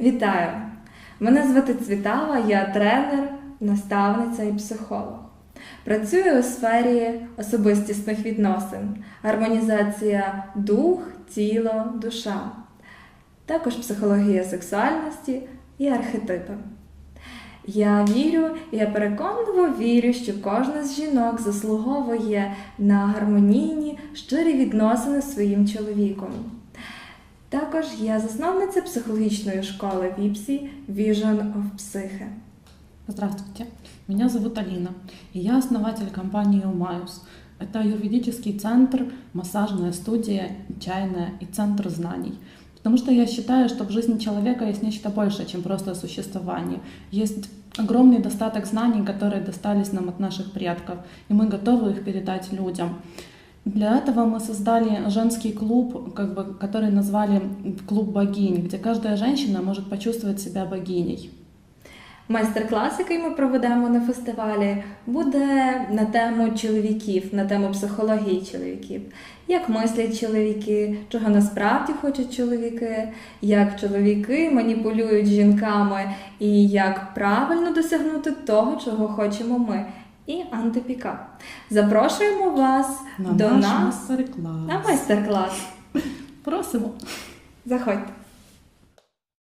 Вітаю! Мене звати Цвітава, я тренер, наставниця і психолог. Працюю у сфері особистісних відносин, гармонізація дух, тіло, душа, також психологія сексуальності і архетипи. Я вірю, я переконливо вірю, що кожна з жінок заслуговує на гармонійні, щирі відносини з своїм чоловіком. Також я засновниця психологічної школи Віпсі Vision of Psyche. Здравствуйте, меня зовут Алина, и я основатель компании Умаюс. Это юридический центр, массажная студия, чайная и центр знаний. Потому что я считаю, что в жизни человека есть нечто большее, чем просто существование. Есть огромный достаток знаний, которые достались нам от наших предков, и мы готовы их передать людям. Для этого мы создали женский клуб, как бы, который назвали «Клуб богинь», где каждая женщина может почувствовать себя богиней. Майстер-клас, який ми проведемо на фестивалі, буде на тему чоловіків, на тему психології чоловіків. Як мислять чоловіки, чого насправді хочуть чоловіки, як чоловіки маніпулюють жінками і як правильно досягнути того, чого хочемо ми. і антипіка. Запрошуємо вас На до наш нас майстер-клас. на майстер-клас. Просимо. Заходьте.